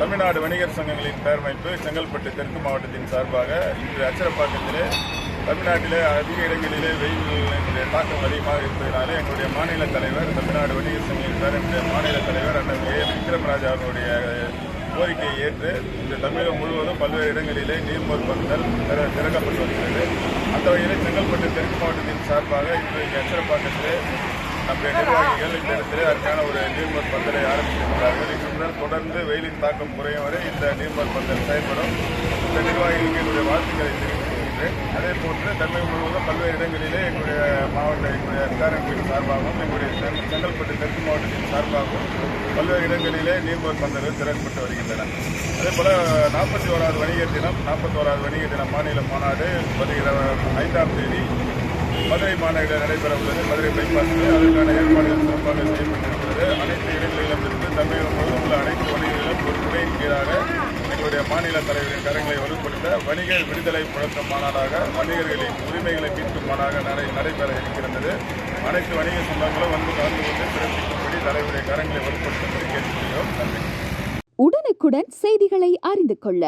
தமிழ்நாடு வணிகர் சங்கங்களின் பேரமைப்பு செங்கல்பட்டு தெற்கு மாவட்டத்தின் சார்பாக இன்று அச்சரப்பாக்கத்திலே தமிழ்நாட்டிலே அதிக இடங்களிலே வெயிலினுடைய தாக்கம் அதிகமாக இருப்பதனாலே எங்களுடைய மாநில தலைவர் தமிழ்நாடு வணிகர் சங்கங்களின் பேரமைப்புடைய மாநில தலைவர் அண்ணன் ஏ. விக்ரமராஜா அவர்களுடைய கோரிக்கையை ஏற்று இந்த தமிழகம் முழுவதும் பல்வேறு இடங்களிலே நீர்மோர் பந்தல் திற- திறக்கப்பட்டு வருகிறது. அந்த வகையில் செங்கல்பட்டு தெற்கு மாவட்டத்தின் சார்பாக இன்று இங்கே அச்சரப்பாக்கத்திலே நம்முடைய நிர்வாகிகள் இந்த இடத்திலே அதற்கான ஒரு நீர்மோர் பந்தலை தொடர்ந்து வெயிலின் தாக்கம் குறையும் வரை இந்த நீர்மோர் பந்தல் செயல்படும். இந்த நிர்வாகிகளுக்கு என்னுடைய வாழ்த்துக்களை தெரிவித்துக்கொள்கிறேன் அதே போன்று தமிழகம் முழுவதும் பல்வேறு இடங்களிலே எங்களுடைய மாவட்ட எங்களுடைய அதிகாரங்களின் சார்பாகவும் எங்களுடைய செங்கல்பட்டு தெற்கு மாவட்டத்தின் சார்பாகவும் பல்வேறு இடங்களிலே நீர்மோர் பந்தல்கள் திறக்கப்பட்டு வருகின்றன. அதே போல நாற்பத்தி ஓராவது வணிக தினம் நாற்பத்தோராவது வணிக தினம் மாநில மாநாடு வருகிற ஐந்தாம் தேதி. மதுரை மாநகரில் நடைபெற உள்ளது மதுரை பைபாஸில் அதற்கான ஏற்பாடுகள் சிறப்பாக செய்யப்பட்டிருக்கிறது. அனைத்து இடங்களிலும் இருந்து தமிழகம் முழுவதும் உள்ள அனைத்து கீழாக எங்களுடைய மாநில தலைவரின் கரங்களை வலுப்படுத்த வணிக விடுதலை முழக்கம் மாநாடாக வணிகர்களின் உரிமைகளை மீட்கும் மாநாடாக நடை நடைபெற இருக்கிறது அனைத்து வணிக சொந்தங்களும் வந்து கலந்து கொண்டு சிறப்பிக்கும்படி தலைவருடைய கரங்களை வலுப்படுத்தும்படி கேட்டுக்கொள்கிறோம். நன்றி. உடனுக்குடன் செய்திகளை அறிந்து கொள்ள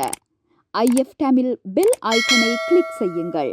ஐஎஃப் தமிழ் பெல் ஐக்கனை கிளிக் செய்யுங்கள்.